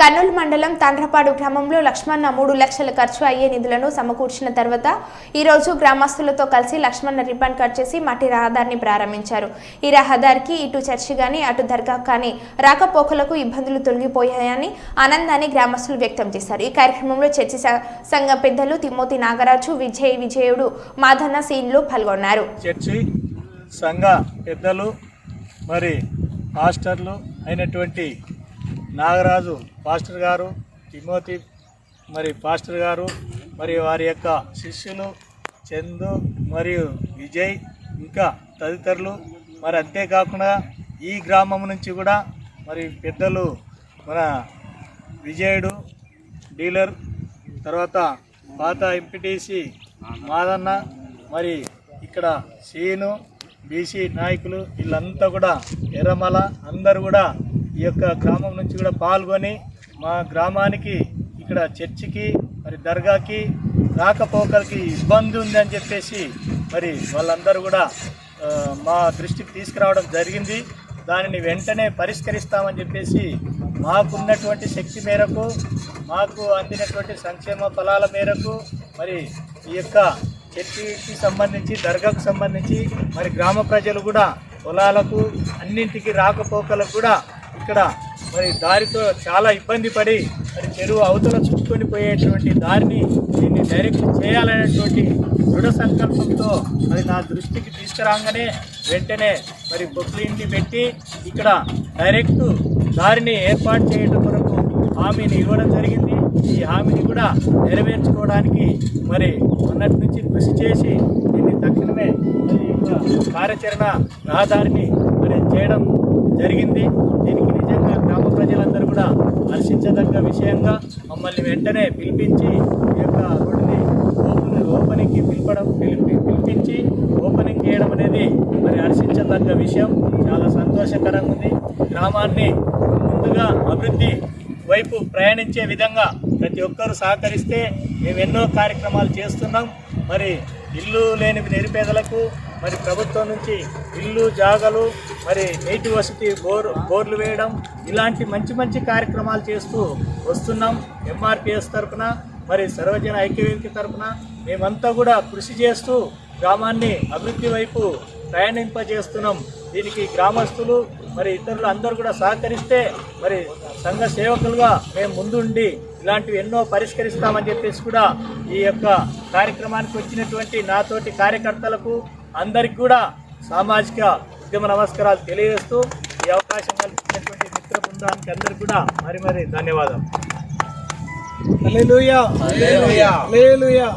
కర్నూలు మండలం తండ్రపాడు గ్రామంలో లక్ష్మణ మూడు లక్షల ఖర్చు అయ్యే నిధులను సమకూర్చిన తర్వాత ఈ రోజు గ్రామస్తులతో కలిసి లక్ష్మణ రిబ్బన్ కట్ చేసి మట్టి రహదారిని ప్రారంభించారు. ఈ రహదారికి ఇటు చర్చి కానీ అటు దర్గా కానీ రాకపోకలకు ఇబ్బందులు తొలగిపోయాయని ఆనందాన్ని గ్రామస్తులు వ్యక్తం చేశారు. ఈ కార్యక్రమంలో చర్చి సంఘ పెద్దలు తిమ్మోతి నాగరాజు విజయ్ విజయుడు మాధన్న సీన్లు పాల్గొన్నారు. చర్చి సంఘ పెద్దలు మరి మాస్టర్లు అయినటువంటి నాగరాజు పాస్టర్ గారు తిమోతి మరి పాస్టర్ గారు మరి వారి యొక్క శిష్యులు చందు మరియు విజయ్ ఇంకా తదితరులు. మరి అంతేకాకుండా ఈ గ్రామం నుంచి కూడా మరి పెద్దలు మన విజయుడు డీలర్ తర్వాత పాత ఎంపీటీసీ మాదన్న మరి ఇక్కడ సీను బీసీ నాయకులు వీళ్ళంతా కూడా ఎర్రమల అందరూ కూడా ఈ యొక్క గ్రామం నుంచి కూడా పాల్గొని మా గ్రామానికి ఇక్కడ చర్చికి మరి దర్గాకి రాకపోకలకి ఇబ్బంది ఉంది అని చెప్పేసి మరి వాళ్ళందరూ కూడా మా దృష్టికి తీసుకురావడం జరిగింది. దానిని వెంటనే పరిష్కరిస్తామని చెప్పేసి మాకున్నటువంటి శక్తి మేరకు మాకు అందినటువంటి సంక్షేమ ఫలాల మేరకు మరి ఈ యొక్క చర్చికి సంబంధించి దర్గాకు సంబంధించి మరి గ్రామ ప్రజలు కూడా పొలాలకు అన్నింటికి రాకపోకలకు కూడా ఇక్కడ మరి దారితో చాలా ఇబ్బంది పడి మరి చెరువు అవతల చుట్టుకొని పోయేటువంటి దారిని దీన్ని డైరెక్ట్ చేయాలనేటువంటి దృఢ సంకల్పంతో మరి నా దృష్టికి తీసుకురాగానే వెంటనే మరి బొక్లీన్ని పెట్టి ఇక్కడ డైరెక్ట్ దారిని ఏర్పాటు చేయడం కొరకు హామీని ఇవ్వడం జరిగింది. ఈ హామీని కూడా నెరవేర్చుకోవడానికి మరి మొన్నటి నుంచి కృషి చేసి దీన్ని తక్షణమే ఈ యొక్క కార్యాచరణ రహదారిని మరి చేయడం జరిగింది దీనికి నిజంగా గ్రామ ప్రజలందరూ కూడా హర్షించదగ్గ విషయంగా మమ్మల్ని వెంటనే పిలిపించి ఈ యొక్క రోడ్డుని ఓపెన్ ఓపెనింగ్కి పిలపడం పిలిపి పిలిపించి ఓపెనింగ్ చేయడం అనేది మరి హర్షించదగ్గ విషయం. చాలా సంతోషకరంగా ఉంది. గ్రామాన్ని ముందుగా అభివృద్ధి వైపు ప్రయాణించే విధంగా ప్రతి ఒక్కరూ సహకరిస్తే మేము ఎన్నో కార్యక్రమాలు చేస్తున్నాం. మరి ఇల్లు లేని నిరుపేదలకు మరి ప్రభుత్వం నుంచి ఇల్లు జాగలు మరి నీటి వసతి బోర్ బోర్లు వేయడం ఇలాంటి మంచి మంచి కార్యక్రమాలు చేస్తూ వస్తున్నాం. ఎంఆర్పిఎస్ తరఫున మరి సర్వజన ఐక్యవేదిక తరఫున మేమంతా కూడా కృషి చేస్తూ గ్రామాన్ని అభివృద్ధి వైపు ప్రయాణింపజేస్తున్నాం. దీనికి గ్రామస్తులు మరి ఇతరులు అందరూ కూడా సహకరిస్తే మరి సంఘ సేవకులుగా మేము ముందుండి ఇలాంటివి ఎన్నో పరిష్కరిస్తామని చెప్పేసి కూడా ఈ యొక్క కార్యక్రమానికి వచ్చినటువంటి నాతోటి కార్యకర్తలకు అందరికి కూడా సామాజిక ఉద్యమ నమస్కారాలు తెలియజేస్తూ ఈ అవకాశం కల్పించినటువంటి బృందానికి అందరికీ కూడా మరి మరి ధన్యవాదాలు. హల్లెలూయా. హల్లెలూయా. హల్లెలూయా.